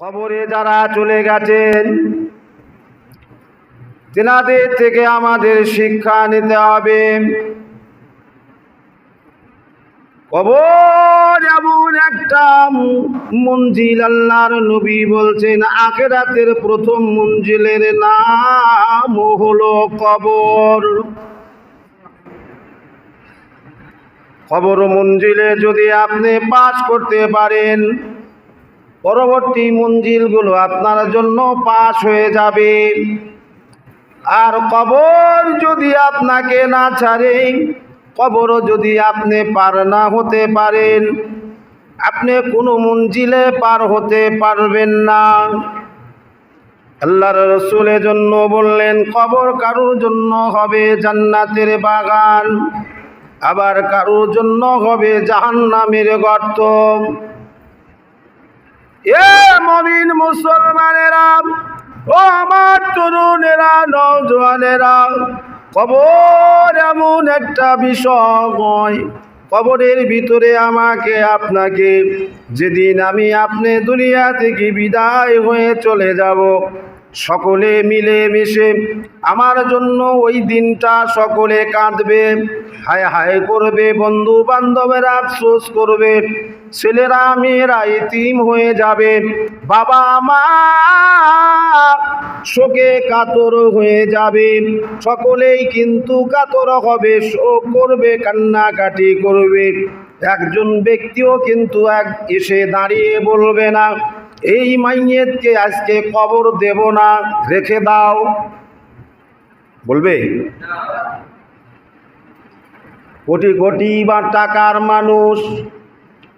খবরে যারা চলে গেছেন তেনাদের থেকে আমাদের শিক্ষা নিতে হবে। কবর এমন একটা মঞ্জিল আল্লাহর নবী বলছেন, আখেরাতের প্রথম মঞ্জিলের নাম হলো কবর। কবর মঞ্জিলে যদি আপনি পাস করতে পারেন পরবর্তী মঞ্জিলগুলো আপনার জন্য পাস হয়ে যাবে। আর কবর যদি আপনাকে না ছাড়ে, কবরও যদি আপনি পার না হতে পারেন, আপনি কোনো মঞ্জিলে পার হতে পারবেন না। আল্লাহর রসুলের জন্য বললেন, কবর কারোর জন্য হবে? জান্নাতের বাগান। আবার কারোর জন্য হবে? জাহান্নামের গর্ত। এ মমিন মুসলমানেরা, ও আমার তরুণেরা নজওয়ানেরা কবর এমন একটা বিষয়, কবরের ভিতরে আমাকে, আপনাকে, যেদিন আমি আপনি দুনিয়া থেকে বিদায় হয়ে চলে যাব, সকলে মিলে মিশে আমার জন্য ওই দিনটা সকলে কাঁদবে। হায় হায় করবে বন্ধু বান্ধবেরা আফসোস করবে, ছেলেরা মেয়েরা ইতিম হয়ে যাবে। বাবা মা শোকে কাতর হয়ে যাবে। সকলেই কিন্তু কাতর হবে, শোক করবে, কান্নাকাটি করবে। একজন ব্যক্তিও কিন্তু এক এসে দাঁড়িয়ে বলবে না, এই মাইয়েতকে আজকে কবর দেব না, রেখে দাও। বলবে? কোটি কোটি বা টাকার মানুষ,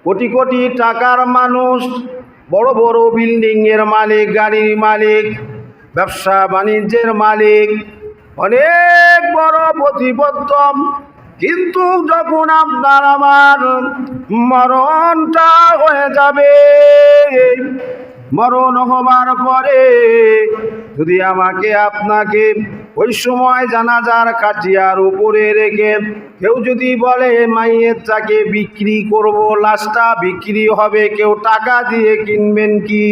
কোটি কোটি টাকার মানুষ, বড় বড় বিল্ডিংয়ের মালিক, গাড়ির মালিক, ব্যবসা বাণিজ্যের মালিক, অনেক বড় প্রতিপত্তম কিন্তু যখন আপনার আমার মরণটা হয়ে যাবে মরণ হবার পরে যদি আমাকে আপনাকে ওই সময় জানাজার কাটিয়ার উপরে রেখে কেউ যদি বলে, মাইয়ের চাকে বিক্রি করব, লাশটা বিক্রি হবে, কেউ টাকা দিয়ে কিনবেন কি?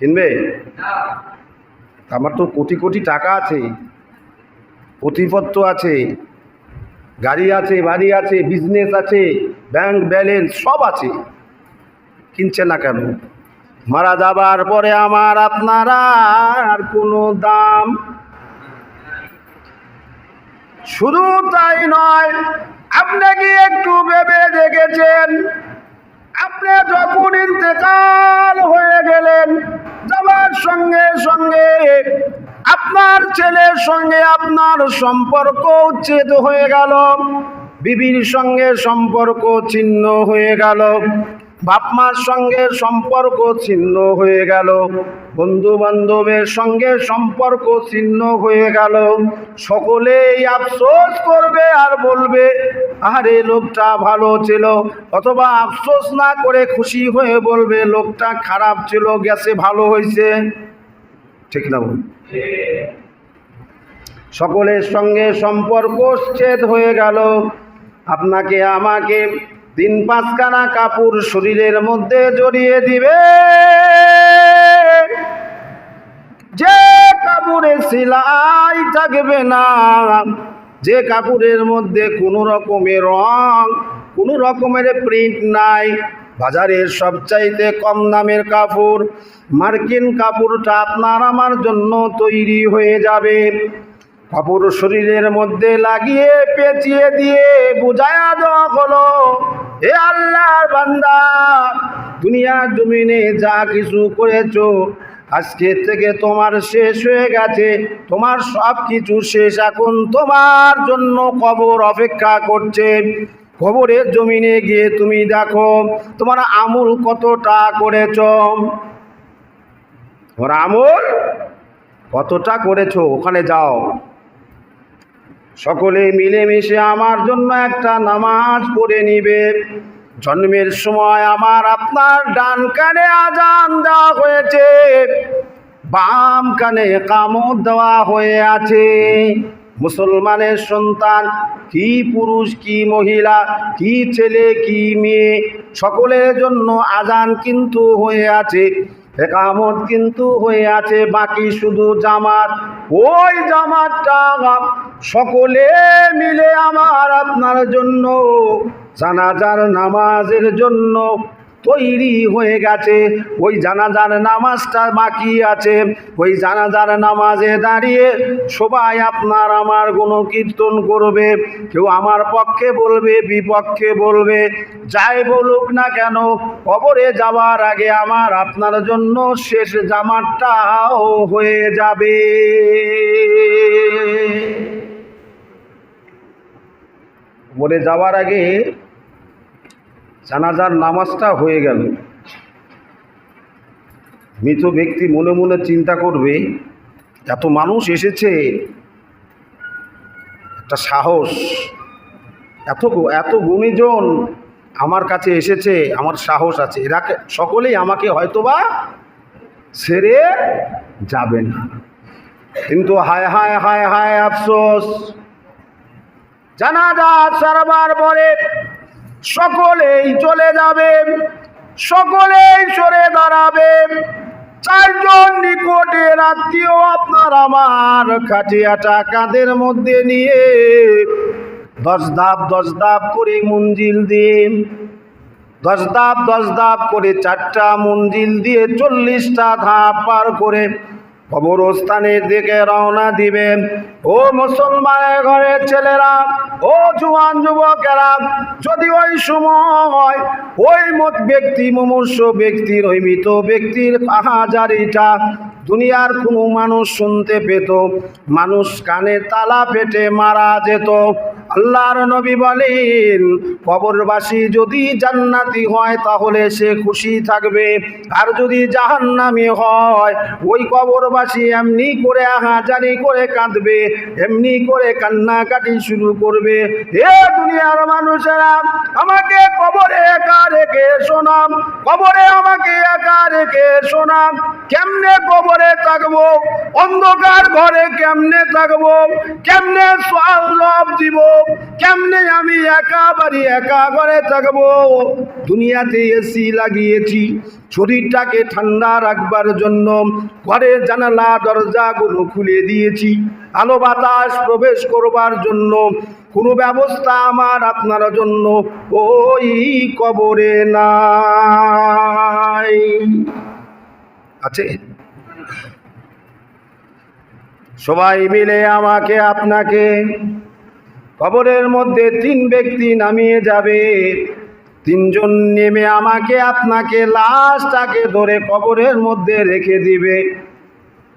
কিনবে? আমার তো কোটি কোটি টাকা আছে প্রতিপত্র আছে, গাড়ি আছে, বাড়ি আছে বিজনেস আছে ব্যাংক ব্যালেন্স সব আছে। কিনছে না কেন? মারা যাবার পরে আমার আপনারা আর কোনো দাম? শুধু তাই নয়, আপনি কি একটু ভেবে দেখেছেন? আপনি যখন ইন্তেকাল হয়ে গেলেন যাওয়ার সঙ্গে সঙ্গে আপনার ছেলের সঙ্গে আপনার সম্পর্ক উচ্ছেদ হয়ে গেল, বিবির সঙ্গে সম্পর্ক ছিন্ন হয়ে গেল। বাপ মার সঙ্গে সম্পর্ক ছিন্ন হয়ে গেল। বন্ধু বান্ধবের সঙ্গে সম্পর্ক ছিন্ন হয়ে গেল। সকলেই আফসোস করবে আর বলবে আরে লোকটা ভালো ছিল। অথবা আফসোস না করে খুশি হয়ে বলবে, লোকটা খারাপ ছিল, গেছে, ভালো হয়েছে ঠিক না বল সকলের সঙ্গে সম্পর্ক ছেদ হয়ে গেল। আপনাকে, আমাকে তিন পাঁচখানা কাপড় শরীরের মধ্যে জড়িয়ে দিবে। যে কাপড়ে সিলাই থাকবে না, যে কাপড়ের মধ্যে কোনো রকমের রং, কোনো রকমের প্রিন্ট নাই, বাজারের সবচাইতে কম দামের কাপড়, মার্কিন কাপড়টা আপনার আমার জন্য তৈরি হয়ে যাবে। কাপড় শরীরের মধ্যে লাগিয়ে, পেঁচিয়ে দিয়ে বুঝায়া দেওয়া হলো, এ আল্লাহর বান্দা, দুনিয়ার জমিনে যা কিছু করেছ, আজকে থেকে তোমার শেষ হয়ে গেছে, তোমার সব কিছু শেষ। এখন তোমার জন্য কবর অপেক্ষা করছে। কবরের জমিনে গিয়ে তুমি দেখো, তোমার আমুল কতটা করেছ। তোমার আমল কতটা করেছ? ওখানে যাও। সকলে মিলেমিশে আমার জন্য একটা নামাজ পড়ে নিবে। জন্মের সময় আমার আপনার ডান কানে আজান দেওয়া হয়েছে। বাম কানে কামড় দেওয়া হয়ে আছে। মুসলমানের সন্তান, কি পুরুষ, কি মহিলা, কি ছেলে, কি মেয়ে, সকলের জন্য আজান কিন্তু হয়ে আছে। একামত কিন্তু হয়ে আছে, বাকি শুধু জামাত। ওই জামাতটা সকলে মিলে আমার আপনার জন্য, জানাজার নামাজের জন্য তৈরি হয়ে গেছে। ওই জানাজার নামাজটা বাকি আছে। ওই জানাজার নামাজে দাঁড়িয়ে সবাই আপনার আমার কোনো কীর্তন করবে। কেউ আমার পক্ষে বলবে, বিপক্ষে বলবে। যাই বলুক না কেন, কবরে যাওয়ার আগে আমার আপনার জন্য শেষ জামাটাও হয়ে যাবে। কবরে যাওয়ার আগে জানাজার নামাজটা হয়ে গেল। মৃত ব্যক্তি মনে মনে চিন্তা করবে, এত মানুষ এসেছে, একটা সাহস, এত এত গুণীজন আমার কাছে এসেছে, আমার সাহস আছে। এরা সকলেই আমাকে হয়তোবা ছেড়ে যাবে না। কিন্তু হায় হায় হায় হায়, আফসোস। জানাজা সারবার পরে সকলেই চলে যাবে, সকলেই সরে দাঁড়াবে। চারজন নিকটের আত্মীয় আপনার আমার খাটিয়াটা কাঁধের মধ্যে নিয়ে দশ ধাপ দশ ধাপ করে মঞ্জিল দিয়ে, দশ ধাপ দশ ধাপ করে চারটা মঞ্জিল দিয়ে চল্লিশটা ধাপ পার করে কবরস্থানের দিকে রওনা দিবেন ও মুসলমানের ঘরের ছেলেরা, ও জুয়ান যুবকেরা, যদি ওই সময় ওই মত ব্যক্তি, মুমূর্ষ ব্যক্তির, ওই মৃত ব্যক্তির আহাজারিটা দুনিয়ার কোনো মানুষ শুনতে পেত, মানুষ কানে তালা পেটে মারা যেত। আল্লাহর নবী বলেন, কবরবাসী যদি জান্নাতি হয় তাহলে সে খুশি থাকবে, আর যদি জাহান্নামি হয়, ওই কবরবাসী এমনি করে হাজারি করে কাঁদবে, এমনি করে কান্নাকাটি শুরু করবে। হে দুনিয়ার মানুষেরা, আমাকে কবরে একা রেখে শোনাম, কবরে আমাকে একা রেখে শোনাম, কেমনে কবরে থাকব, অন্ধকার ঘরে কেমনে থাকব, কেমনে সব দিব, কেমনে আমি একা বাড়ি একা ঘরে থাকব? দুনিয়াতে এসি লাগিয়েছি, শরীরটাকে ঠান্ডা রাখবার জন্য ঘরের জানালা, দরজাগুলো খুলে দিয়েছি। আলো বাতাস প্রবেশ করবার জন্য কোনো ব্যবস্থা আমার আপনার জন্য ওই কবরে নাই। আছে? সবাই মিলে আমাকে আপনাকে কবরের মধ্যে তিন ব্যক্তি নামিয়ে যাবে। তিনজন নেমে আমাকে আপনাকে লাশটাকে ধরে কবরের মধ্যে রেখে দিবে।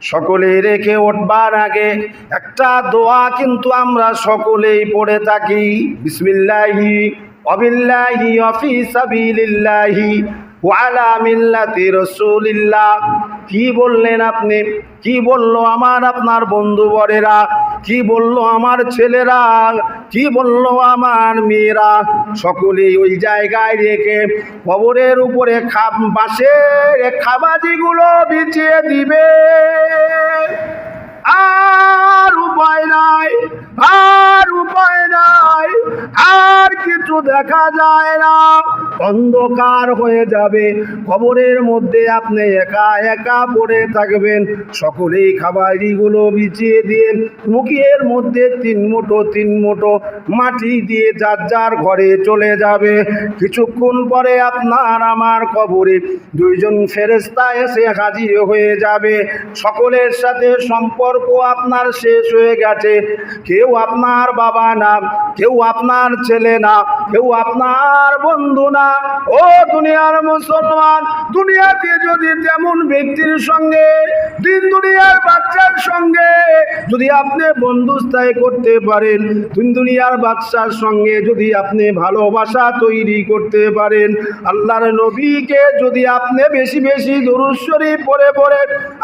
সকলে রেখে উঠবার আগে একটা দোয়া কিন্তু আমরা সকলেই পড়ে থাকি। বিসমিল্লাহি, অবিল্লাহি, অফি সাবিলিল্লাহি, ওয়ালা মিল্লাতি রসুলিল্লাহ। কি বললেন আপনি? কি বলল আমার আপনার বন্ধু বরেরা? কি বলল আমার ছেলেরা? কি বলল আমার মেয়েরা? সকলেই ওই জায়গায় রেখে কবরের উপরে খাপ, বাঁশের খাবাজিগুলো বিছিয়ে দিবে। আর উপায় নাই, আর উপায় নাই, আর কিছু দেখা যায় না। অন্ধকার হয়ে যাবে। কবরের মধ্যে আপনি একা একা পড়ে থাকবেন। সকলেই খাবারগুলো বিছিয়ে দিয়ে মুখের মধ্যে তিন মুঠো তিন মুঠো মাটি দিয়ে যার যার ঘরে চলে যাবে। কিছুক্ষণ পরে আপনার আমার কবরে দুইজন ফেরেস্তা এসে হাজির হয়ে যাবে। সকলের সাথে সম্পর্ক আপনার শেষ হয়ে গেছে। কেউ আপনার বাবা না, কেউ আপনার ছেলে না, কেউ আপনার বন্ধু না। ও দুনিয়ার মুসলমান, দুনিয়াতে যদি তেমন ব্যক্তির সঙ্গে, দিন দুনিয়ার বাচ্চার সঙ্গে যদি আপনি বন্ধুস্থায় করতে পারেন, দিন দুনিয়ার বাচ্চার সঙ্গে যদি আপনি ভালোবাসা তৈরি করতে পারেন, আল্লাহর নবীকে যদি আপনি বেশি বেশি দরুশ্বরী পড়ে পড়ে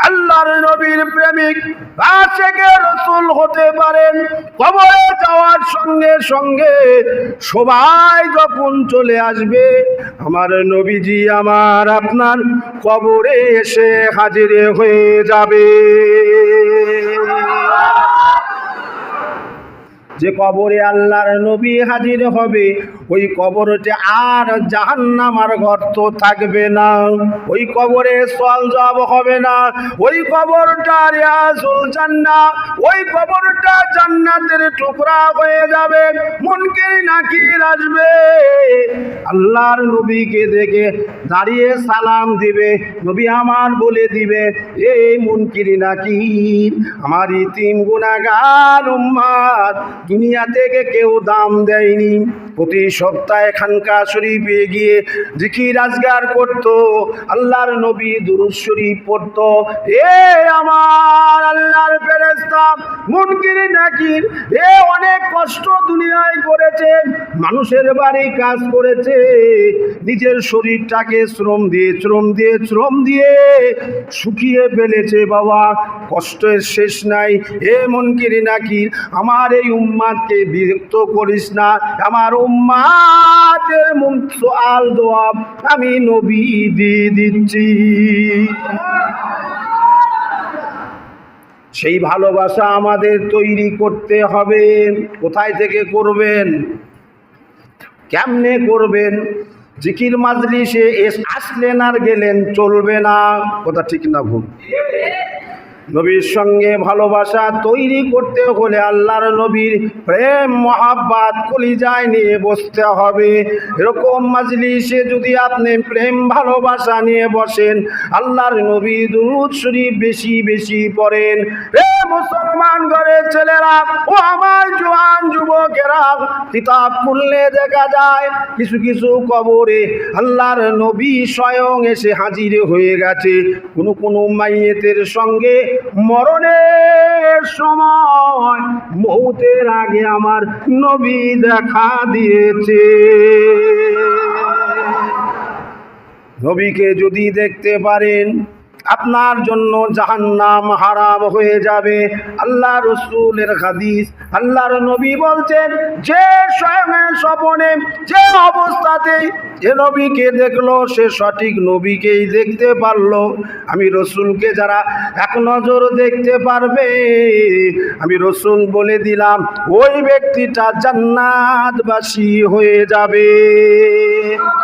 আল্লাহর নবীর প্রেমিক আশেকে রসুল হতে পারেন, কবরে যাওয়ার সঙ্গে সঙ্গে সবাই যখন চলে আসবে আমার নবীজি আমার আপনার কবরে এসে হাজিরে হয়ে যাবে। যে কবরে আল্লাহর নবী হাজির হবে, ওই কবরতে আর জাহান্নামার গর্ত থাকবে না। ওই কবরে সল জব হবে না। ওই কবরটা রিয়াজুল জান্না ওই কবরটা জান্নাতের টুকরা হয়ে যাবে, মুনকির নাকির আসবে। আল্লাহর নবীকে দেখে দাঁড়িয়ে সালাম দিবে, নবী আমার বলে দিবে এই মুনকির নাকির, আমার ইতিম গুণাগার উম্মাদ দুনিয়া থেকে কেউ দাম দেয়নি। প্রতি সপ্তাহে খানকা শরীফে গিয়ে জিকির আজগার করতো, আল্লাহর নবী দুরুদ শরীফ পড়তো। এ আমার আল্লাহর ফেরেস্তা মুনকির নাকির এ অনেক কষ্ট দুনিয়ায় করেছে, মানুষের বাড়ি কাজ করেছে, নিজের শরীরটাকে শ্রম দিয়ে শ্রম দিয়ে শ্রম দিয়ে শুকিয়ে ফেলেছে বাবা, কষ্টের শেষ নাই। এ মনকির নাকির আমার এই উম্মাদকে বিরক্ত করিস না, আমার উম্মাদের মুখ সোয়াল দোয়াব আমি নবী দিয়ে দিচ্ছি। সেই ভালোবাসা আমাদের তৈরি করতে হবে। কোথায় থেকে করবেন? কেমনে করবেন? জিকির মাজলিসে এস আসলেন আর গেলেন, চলবে না। কথা ঠিক না ভুল? নবীর সঙ্গে ভালোবাসা তৈরি করতে হলে আল্লাহর নবীর প্রেম, মহাব্বাত, কলিজায় নিয়ে বসতে হবে। এরকম মাজলিসে যদি আপনি প্রেম, ভালোবাসা নিয়ে বসেন, আল্লাহর নবী দুরুদ শরীফ বেশি বেশি পড়েন। মুসলমান ঘরের ছেলেরা, ও আমার জোয়ান যুবকেরা, কিতাব খুললে দেখা যায়, কিছু কিছু কবরে আল্লাহর নবী স্বয়ং এসে হাজির হয়ে গেছে। কোনো কোনো মাইয়েতের সঙ্গে মরণের সময় মৌতের আগে আমার নবী দেখা দিয়েছে। নবীকে যদি দেখতে পারেন আপনার জন্য জাহান্নাম হারাম হয়ে যাবে। আল্লাহ রসুলের হাদিস, আল্লাহর নবী বলছেন, যে স্বপনে যে অবস্থাতে যে নবীকে দেখল, সে সঠিক নবীকেই দেখতে পারল। আমি রসুলকে যারা এক নজর দেখতে পারবে, আমি রসুল বলে দিলাম, ওই ব্যক্তিটা জান্নাতবাসী হয়ে যাবে।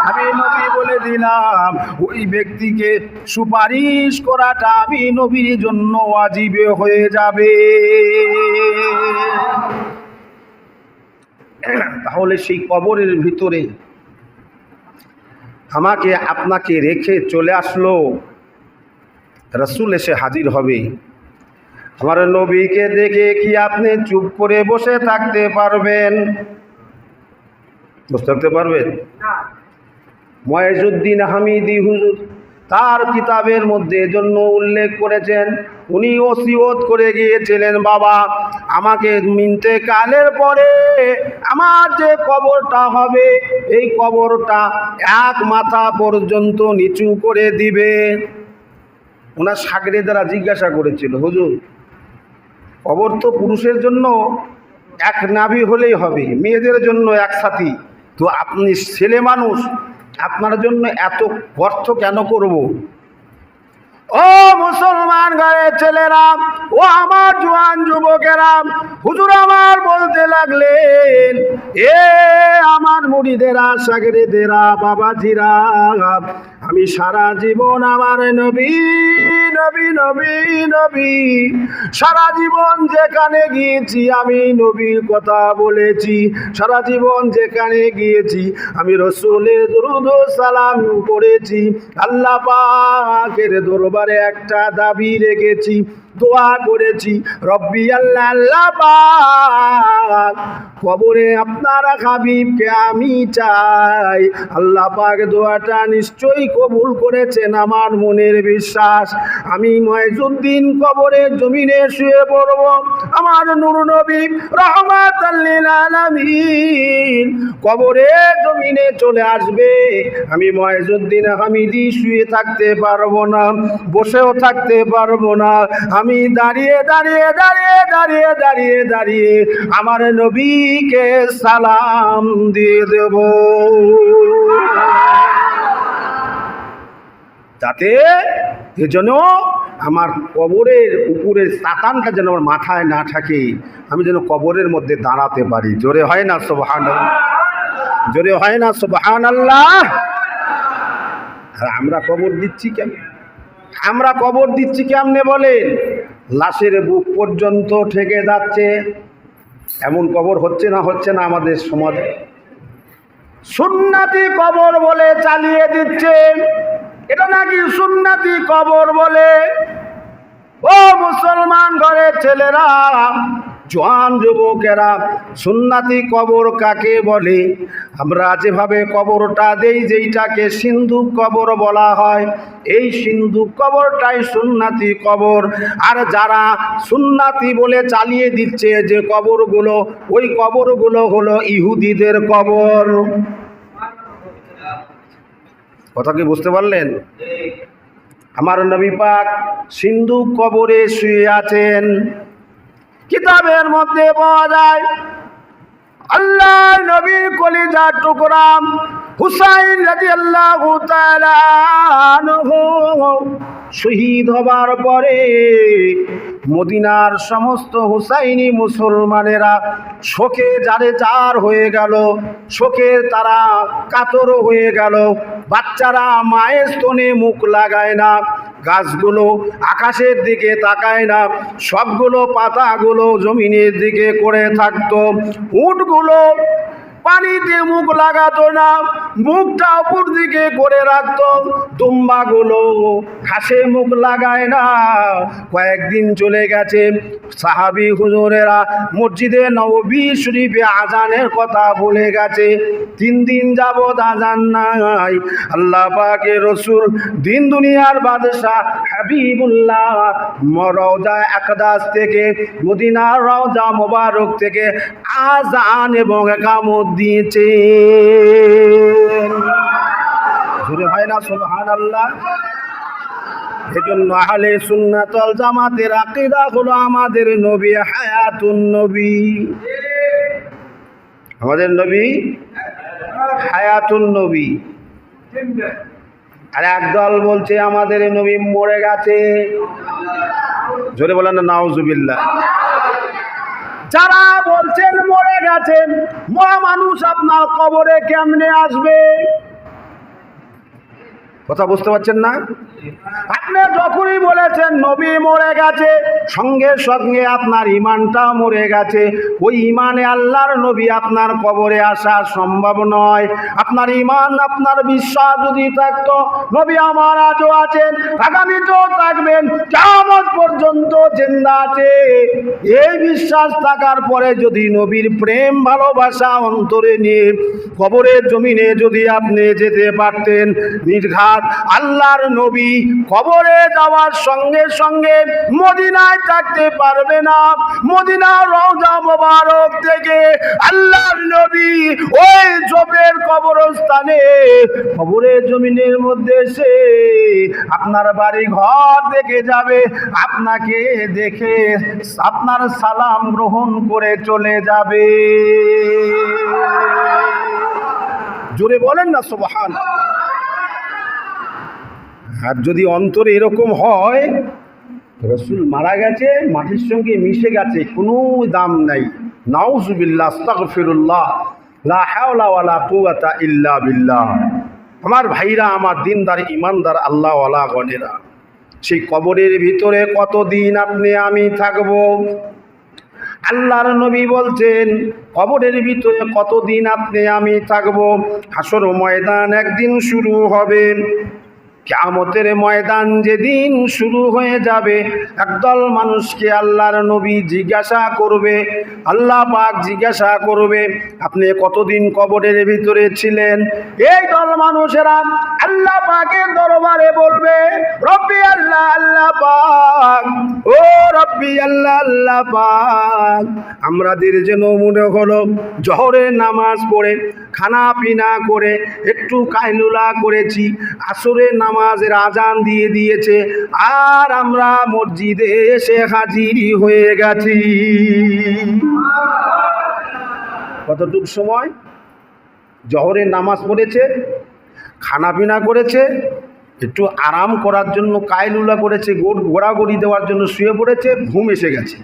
আমি নবী বলে দিলাম, ওই ব্যক্তিকে সুপারিশ করাটা আমি নবীর জন্য আজীবে হয়ে যাবে। তাহলে সেই কবরের ভিতরে আমাকে আপনাকে রেখে চলে আসলো। রসুল এসে হাজির হবে। আমার নবীকে দেখে কি আপনি চুপ করে বসে থাকতে পারবেন? বসে থাকতে পারবেন? ময়েজুদ্দিন হামিদি হুজুর। তার কিতাবের মধ্যে জন্য উল্লেখ করেছেন, উনি ওসিয়ত করে গিয়েছিলেন, বাবা, আমাকে মিনতে কালের পরে আমার যে কবরটা হবে, এই কবরটা এক মাথা পর্যন্ত নিচু করে দিবে। ওনার সাগরে দ্বারা জিজ্ঞাসা করেছিল, হুজুর, কবর তো পুরুষের জন্য এক নাভি হলেই হবে, মেয়েদের জন্য এক সাথী তো আপনি ছেলে মানুষ আপনার জন্য এত অর্থ কেন করব? ও মুসলমান ঘরের ছেলেরা, ও আমার জোয়ান যুবকেরা, হুজুর আমার বলতে লাগলেন, এ আমার মুড়িদেরা সাগরেদেরা বাবাজিরা। আমি সারা জীবন আমার নবী নবী নবী নবী। সারা জীবন যেখানে গিয়েছি, আমি নবীর কথা বলেছি। সারা জীবন যেখানে গিয়েছি, আমি রসুলের দুরুদ সালাম করেছি আল্লাহ পাকের দরবারে একটা দাবি রেখেছি। দোয়া করেছি। রব্বি আল্লাহ কবরে আপনার হাবিবকে আমি চাই। আল্লাহ পাক দোয়াটা নিশ্চয়ই কবুল করেছেন আমার মনের বিশ্বাস। আমি ময়জুদ্দিন কবরের জমিনে শুয়ে পড়ব। আমার নূর নবী রহমাত আলামিন কবরে জমিনে চলে আসবে। আমি ময়জুদ্দিন হামিদি শুয়ে থাকতে পারব না, বসেও থাকতে পারব না। আমি দাঁড়িয়ে দাঁড়িয়ে দাঁড়িয়ে দাঁড়িয়ে দাঁড়িয়ে দাঁড়িয়ে আমার নবীকে সালাম দিয়ে দেব। যাতে এজন্য আমার কবরের উপরে সাতানটা যেন আমার মাথায় না থাকে, আমি যেন কবরের মধ্যে দাঁড়াতে পারি। জোরে হয় না সোবাহান জোরে হয় না সোবাহান আল্লাহ আর আমরা কবর দিচ্ছি কেন? আমরা কবর দিচ্ছি কেমনে বলেন? লাশের বুক পর্যন্ত ঠেকে যাচ্ছে। এমন কবর হচ্ছে না হচ্ছে না আমাদের সমাজে। সুন্নাতি কবর বলে চালিয়ে দিচ্ছে। এটা নাকি সুন্নাতি কবর বলে? ও মুসলমান ঘরের ছেলেরা জোয়ান যুবকেরা, সুন্নাতি কবর কাকে বলে? আমরা যেভাবে কবরটা দেই, যেইটাকে সিন্ধু কবর বলা হয়, এই সিন্ধু কবরটাই সুন্নাতি কবর। আর যারা সুন্নাতি বলে চালিয়ে দিচ্ছে যে কবরগুলো, ওই কবরগুলো হলো ইহুদিদের কবর। কথা কি বুঝতে পারলেন? আমার নবী পাক সিন্ধু কবরে শুয়ে আছেন। কিতাবের মধ্যে পাওয়া যায়। আল্লাহ নবীর কলিজা টুকরাম হুসাইন রাজি আল্লাহ শহীদ হবার পরে মদিনার সমস্ত হুসাইনি মুসলমানেরা শোকে যারে চার হয়ে গেল, শোকের তারা কাতর হয়ে গেল। বাচ্চারা মায়ের স্তনে মুখ লাগায় না, গাছগুলো আকাশের দিকে তাকায় না, সবগুলো পাতাগুলো জমিনের দিকে করে থাকতো। উটগুলো পানিতে মুখ লাগাতো না, মুখটা উপর দিকে করে রাখতো। দুম্বাগুলো ঘাসে মুখ লাগায় না। কয়েকদিন চলে গেছে। সাহাবি হুজুরেরা মসজিদে নবী শরীফে আজানের কথা ভুলে গেছে। তিন দিন যাবৎ আজান নাই। আল্লাহ পাকে রসুল দিন দুনিয়ার বাদশাহ হাবিবুল্লাহ রওজা একদাস থেকে, মদিনার রওজা মোবারক থেকে আজান এবং একামত দিয়েছে হয় না আল্লাহ আমাদের নবী হায়াতুন নবী। আমাদের নবী হায়াতুন নবী। আর একদল বলছে, আমাদের নবী মরে গেছে। জোরে বলেন না, নাউজুবিল্লাহ। যারা বলছেন মরে গেছেন মরা মানুষ আপনার কবরে কেমনে আসবে? কথা বুঝতে পারছেন না? আপনি যখনই বলেছেন, নবী মরে গেছে, সঙ্গে সঙ্গে আপনার ইমানটাও মরে গেছে। ওই ইমানে আল্লাহর নবী আপনার কবরে আসা সম্ভব নয়। আপনার ইমান আপনার বিশ্বাস যদি থাকতো, নবী আমার আজও আছেন, আগামীতেও থাকবেন কেমন পর্যন্ত জিন্দা আছে। এই বিশ্বাস থাকার পরে যদি নবীর প্রেম, ভালোবাসা অন্তরে নিয়ে কবরের জমিনে যদি আপনি যেতে পারতেন, নির্ঘাত আল্লাহর নবী কবরে যাওয়ার সঙ্গে সঙ্গে মদিনায় থাকতে পারবে না। মদিনার রওজা মোবারক থেকে আল্লাহর নবী ওই জবের কবরস্থানে কবরের জমিনের মধ্যে এসে আপনার বাড়ি ঘর দেখে যাবে, আপনাকে দেখে আপনার সালাম গ্রহণ করে চলে যাবে। জোরে বলেন না সোবাহান আর যদি অন্তরে এরকম হয়, রসুল মারা গেছে, মাটির সঙ্গে মিশে গেছে, কোনো দাম নাই। আস্তাগফিরুল্লাহ, লা বিল্লাহ। আমার ভাইরা, আমার দিনদার, ইমানদার আল্লাহ ওয়ালা গণেরা, সেই কবরের ভিতরে কতদিন আপনি আমি থাকব? আল্লাহর নবী বলছেন, কবরের ভিতরে কতদিন আপনি আমি থাকব? হাসর ময়দান একদিন শুরু হবে। কেয়ামতের ময়দান যেদিন শুরু হয়ে যাবে, একদল মানুষকে আল্লাহর নবী জিজ্ঞাসা করবে, আল্লাহ পাক জিজ্ঞাসা করবে, আপনি কতদিন কবরের ভিতরে ছিলেন? এই দল মানুষেরা আল্লাহ পাকের দরবারে বলবে, রব্বি আল্লাহ আল্লাহ পাক, ও রব্বি আল্লাহ আল্লাহ পাক। আমাদের যেন মনে হলো, জহরের নামাজ পড়ে খানা পিনা করে, একটু কাইলুলা করেছি, আসরের নামাজের আজান দিয়ে দিয়েছে, আর আমরা মসজিদে এসে হাজিরি হয়ে গেছি। কতটুক সময়? জহরের নামাজ পড়েছে, খানা পিনা করেছে, একটু আরাম করার জন্য কায়লুলা করেছে গোড় গোড়াগড়ি দেওয়ার জন্য শুয়ে পড়েছে, ঘুম এসে গেছে।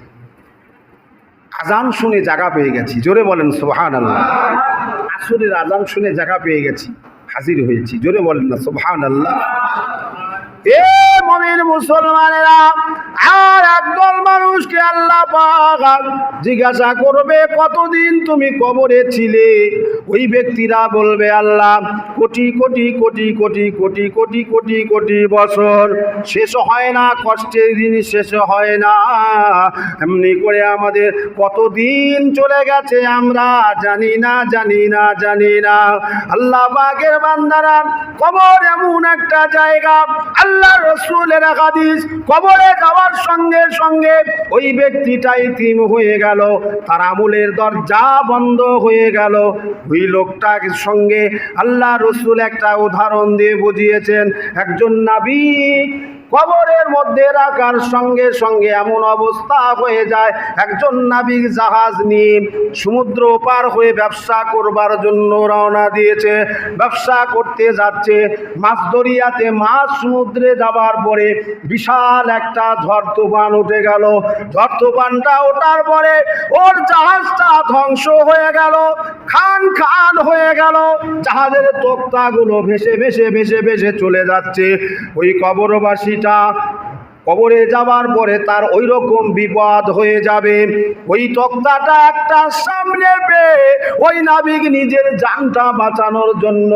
আজান শুনে জাগা পেয়ে গেছি, জোরে বলেন সোহান আল্লাহ আসরের আজান শুনে জায়গা পেয়ে গেছি। হাজির হয়েছি। জোরে বলেন না সোহান আল্লাহ এ মমিন আর একদল মানুষকে আল্লাহ পাক জিজ্ঞাসা করবে, কতদিন তুমি কবরে ছিলে? ওই ব্যক্তিরা বলবে, আল্লাহ, কোটি কোটি কোটি কোটি কোটি কোটি কোটি কোটি বছর শেষ হয় না, কষ্টের দিন শেষ হয় না। এমনি করে আমাদের কতদিন চলে গেছে আমরা জানি না জানি না জানি না। আল্লাহ পাকের বান্দারা, কবর এমন একটা জায়গা আল্লাহ রসুলের হাদিস কবরে যাওয়ার সঙ্গে সঙ্গে ওই ব্যক্তিটাই তিম হয়ে গেল, তার আমলের দরজা বন্ধ হয়ে গেল। ওই লোকটার সঙ্গে আল্লাহ রসুল একটা উদাহরণ দিয়ে বুঝিয়েছেন, একজন নাবিক কবরের মধ্যে রাখার সঙ্গে সঙ্গে এমন অবস্থা হয়ে যায়, একজন নাবিক জাহাজ নিয়ে সমুদ্র পার হয়ে ব্যবসা করবার জন্য রওনা দিয়েছে। ব্যবসা করতে যাচ্ছে, মাছ দরিয়াতে মাছ সমুদ্রে যাবার পরে বিশাল একটা ঝড় তুফান উঠে গেল। ঝড় তুফানটা ওঠার পরে ওর জাহাজটা ধ্বংস হয়ে গেল, খান খান হয়ে গেল। জাহাজের তোক্তাগুলো ভেসে ভেসে ভেসে ভেসে চলে যাচ্ছে। ওই প্রতিটা কবরে যাবার পরে তার ওই রকম বিপদ হয়ে যাবে। ওই তক্তাটা একটা সামনে পেয়ে ওই নাবিক নিজের জানটা বাঁচানোর জন্য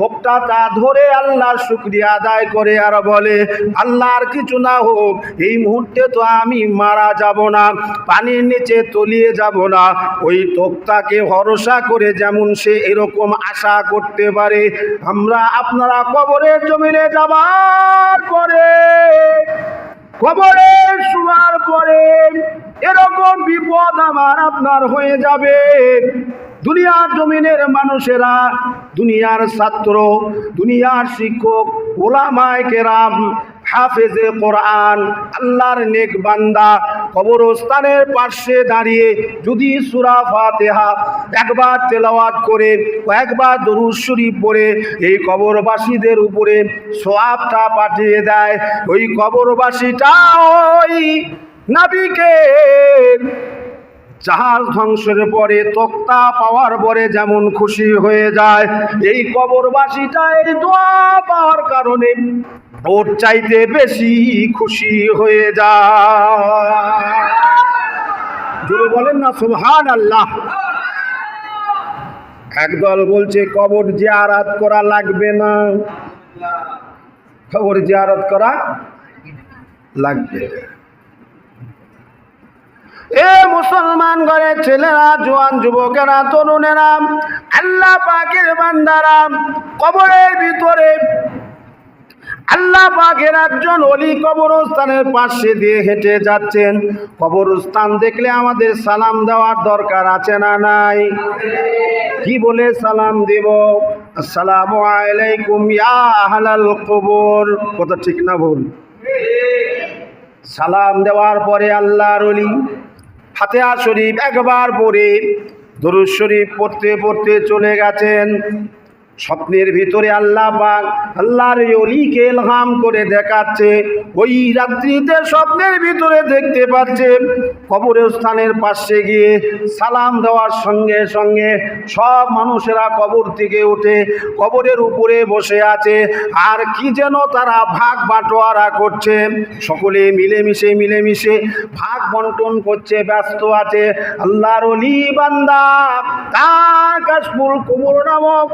তক্তাটা ধরে আল্লাহর শুক্রিয়া আদায় করে আর বলে, আল্লাহর কিছু না হোক, এই মুহূর্তে তো আমি মারা যাব না, পানির নিচে তলিয়ে যাব না। ওই তক্তাকে ভরসা করে যেমন সে এরকম আশা করতে পারে, আমরা আপনারা কবরের জমিনে যাবার পরে কবরে শোনার পরে এরকম বিপদ আমার আপনার হয়ে যাবে। দুনিয়ার জমিনের মানুষেরা, দুনিয়ার ছাত্র, দুনিয়ার শিক্ষক, ওলামায় কেরাম হাফেজে কোরআন, আল্লাহর নেক বান্দা, কবরস্থানের পাশে দাঁড়িয়ে যদি সুরা ফাতেহা একবার তেলাওয়াত করে, কয়েকবার দরুদ শরীফ পড়ে, এই কবরবাসীদের উপরে সোয়াবটা পাঠিয়ে দেয়। ওই কবরবাসীটা ওই নাবিকের জাহাজ ধ্বংসের পরে তক্তা পাওয়ার পরে যেমন খুশি হয়ে যায়, এই কবরবাসীটা এই দোয়া পাওয়ার কারণে ওর চাইতে বেশি খুশি হয়ে যা। জোরে বলেন না সুবহান আল্লাহ একদল বলছে, কবর জিয়ারাত করা লাগবে না। কবর জিয়ারত করা লাগবে। এ মুসলমান ঘরের ছেলেরা, জোয়ান যুবকেরা, তরুণেরা, আল্লাহ পাকের বান্দারা, কবরের ভিতরে আল্লাহ পাকের একজন অলি কবরস্থানের পাশে দিয়ে হেঁটে যাচ্ছেন। কবরস্থান দেখলে আমাদের সালাম দেওয়ার দরকার আছে না নাই? কি বলে সালাম দেব? আসসালামু আলাইকুম ইয়া কবর। কথা ঠিক না ভুল। সালাম দেওয়ার পরে আল্লাহর অলি ফাতেহা শরীফ একবার পরে দরুদ শরীফ পড়তে পড়তে চলে গেছেন। স্বপ্নের ভিতরে আল্লাহ পাক আল্লাহর অলিকে এলহাম করে দেখাচ্ছে। ওই রাত্রিতে স্বপ্নের ভিতরে দেখতে পাচ্ছে। কবরের স্থানের পাশে গিয়ে সালাম দেওয়ার সঙ্গে সঙ্গে সব মানুষেরা কবর থেকে উঠে কবরের উপরে বসে আছে। আর কি যেন তারা ভাগ বাটোয়ারা করছে। সকলে মিলেমিশে মিলেমিশে ভাগ বন্টন করছে, ব্যস্ত আছে। আল্লাহর অলি বান্দা তার কাশফুল কুমুর নামক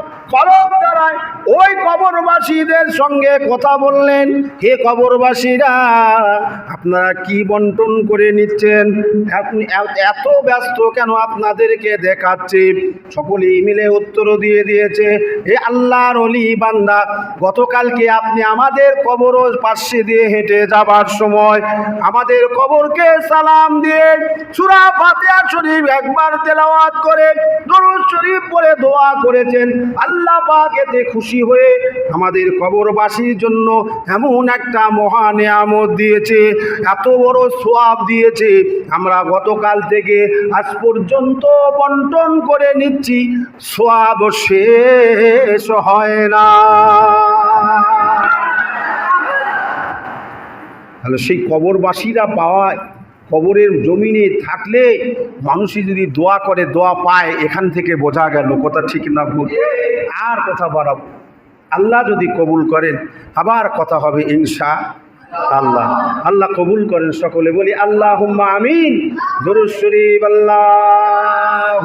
কলম দ্বারায় ওই কবরবাসীদের সঙ্গে কথা বললেন। হে কবরবাসীরা, আপনারা কি বন্টন করে নিচ্ছেন? আপনি এত ব্যস্ত কেন আপনাদেরকে দেখাচ্ছি? সকলেই মিলে উত্তর দিয়ে দিয়েছে, হে আল্লাহর অলি বান্দা, গতকালকে আপনি আমাদের কবর পাশে দিয়ে হেঁটে যাবার সময় আমাদের কবরকে সালাম দিয়ে সুরা ফাতিহা শরীফ একবার তেলাওয়াত করে দরুদ শরীফ পড়ে দোয়া করেছেন। আল্লাহ পাক এতে খুশি হয়ে আমাদের কবরবাসীর জন্য এমন একটা মহা নিয়ামত দিয়েছে, এত বড় সোয়াব দিয়েছে। আমরা গতকাল থেকে আজ পর্যন্ত বন্টন করে নিচ্ছি, সোয়াব শেষ হয় না। তাহলে সেই কবরবাসীরা পাওয়ায় কবরের জমিনে থাকলে মানুষই যদি দোয়া করে, দোয়া পায়, এখান থেকে বোঝা গেল কথা ঠিক না ভুল। আর কথা বাড়াবো আল্লাহ যদি কবুল করেন, আবার কথা হবে ইনশা আল্লাহ। আল্লাহ কবুল করেন সকলে, বলি আল্লাহ হুম্মা আমিন। দরুদ আল্লাহ